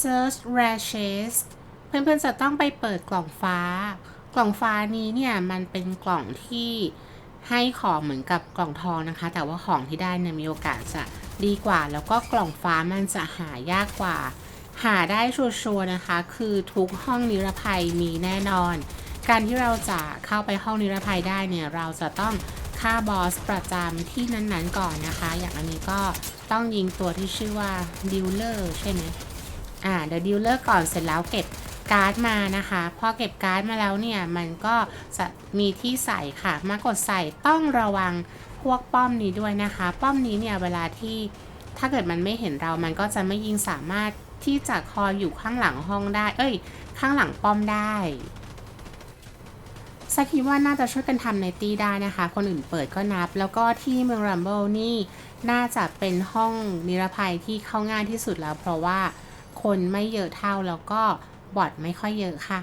search rare chest เพื่อนๆจะต้องไปเปิดกล่องฟ้า กล่องฟ้านี้เนี่ยมันเป็นกล่องที่ให้ของเหมือนกับกล่องทองนะคะ แต่ว่าของที่ได้เนี่ยมีโอกาสจะดีกว่า แล้วก็กล่องฟ้ามันจะหายากกว่า หาได้ชัวร์ๆนะคะ คือทุกห้องนิรภัยมีแน่นอน การที่เราจะเข้าไปห้องนิรภัยได้เนี่ยเราจะต้องฆ่าบอสประจำที่นั้นๆก่อนนะคะ อย่างอันนี้ก็ต้องยิงตัวที่ชื่อว่าดิวเลอร์ใช่ไหม อ่าเดี๋ยวดิวเลอร์ก่อนเสร็จแล้วเก็บการ์ดมานะคะ พอเก็บการ์ดมาแล้วเนี่ย มันก็จะมีที่ใส่ค่ะ มากดใส่ต้องระวังพวกป้อมนี้ด้วยนะคะ ป้อมนี้เนี่ยเวลาที่ถ้าเกิดมันไม่เห็นเรา มันก็จะไม่ยิงสามารถที่จะคอยอยู่ข้างหลังห้องได้ เอ้ย ข้างหลังป้อมได้สักคิดว่าน่าจะช่วยกันทำในตีได้นะคะ คนอื่นเปิดก็นับ แล้วก็ที่เมืองรัมเบิลนี่ น่าจะเป็นห้องนิรภัยที่เข้าง่ายที่สุดแล้ว เพราะว่า คนไม่เยอะเท่าแล้วก็บอทไม่ค่อยเยอะค่ะ